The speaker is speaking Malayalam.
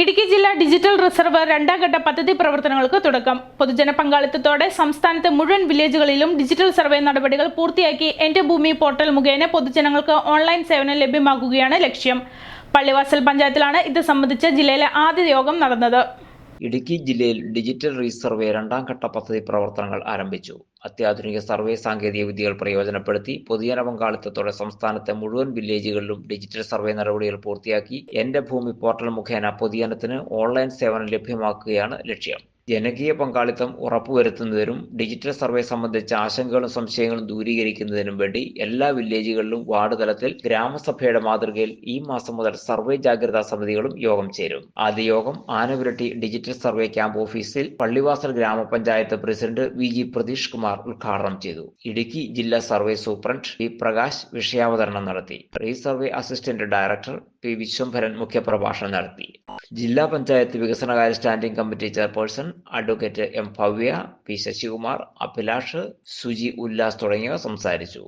ഇടുക്കി ജില്ലാ ഡിജിറ്റൽ റിസർവ് രണ്ടാം ഘട്ട പദ്ധതി പ്രവർത്തനങ്ങൾക്ക് തുടക്കം. പൊതുജന പങ്കാളിത്തത്തോടെ സംസ്ഥാനത്തെ മുഴുവൻ വില്ലേജുകളിലും ഡിജിറ്റൽ സർവേ നടപടികൾ പൂർത്തിയാക്കി എന്റെ ഭൂമി പോർട്ടൽ മുഖേന പൊതുജനങ്ങൾക്ക് ഓൺലൈൻ സേവനം ലഭ്യമാക്കുകയാണ് ലക്ഷ്യം. പള്ളിവാസൽ പഞ്ചായത്തിലാണ് ഇത് സംബന്ധിച്ച് ജില്ലയിലെ ആദ്യ യോഗം നടന്നത്. ഇടുക്കി ജില്ലയിൽ ഡിജിറ്റൽ റീസർവേ രണ്ടാം ഘട്ട പദ്ധതി പ്രവർത്തനങ്ങൾ ആരംഭിച്ചു. അത്യാധുനിക സർവേ സാങ്കേതിക വിദ്യകൾ പ്രയോജനപ്പെടുത്തി പൊതുജന പങ്കാളിത്തത്തോടെ സംസ്ഥാനത്തെ മുഴുവൻ വില്ലേജുകളിലും ഡിജിറ്റൽ സർവേ നടപടികൾ പൂർത്തിയാക്കി എന്റെ ഭൂമി പോർട്ടൽ മുഖേന പൊതുജനത്തിന് ഓൺലൈൻ സേവനം ലഭ്യമാക്കുകയാണ് ലക്ഷ്യം. ജനകീയ പങ്കാളിത്തം ഉറപ്പുവരുത്തുന്നതിനും ഡിജിറ്റൽ സർവേ സംബന്ധിച്ച ആശങ്കകളും സംശയങ്ങളും ദൂരീകരിക്കുന്നതിനും വേണ്ടി എല്ലാ വില്ലേജുകളിലും വാർഡ് തലത്തിൽ ഗ്രാമസഭയുടെ മാതൃകയിൽ ഈ മാസം മുതൽ സർവേ ജാഗ്രതാ സമിതികളും യോഗം ചേരും. ആദ്യ യോഗം ആനപുരട്ടി ഡിജിറ്റൽ സർവേ ക്യാമ്പ് ഓഫീസിൽ പള്ളിവാസൽ ഗ്രാമപഞ്ചായത്ത് president V G Prateesh Kumar ഉദ്ഘാടനം ചെയ്തു. ഇടുക്കി ജില്ലാ സർവേ സൂപ്രണ്ട് പി പ്രകാശ് വിഷയാവതരണം നടത്തി. Pre survey assistant director P Vishwambharan മുഖ്യപ്രഭാഷണം നടത്തി. ജില്ലാ പഞ്ചായത്ത് വികസനകാര്യ standing committee chairperson advocate M Bhavya P Sasikumar Abhilash Suji Ullas തുടങ്ങിയവർ സംസാരിച്ചു.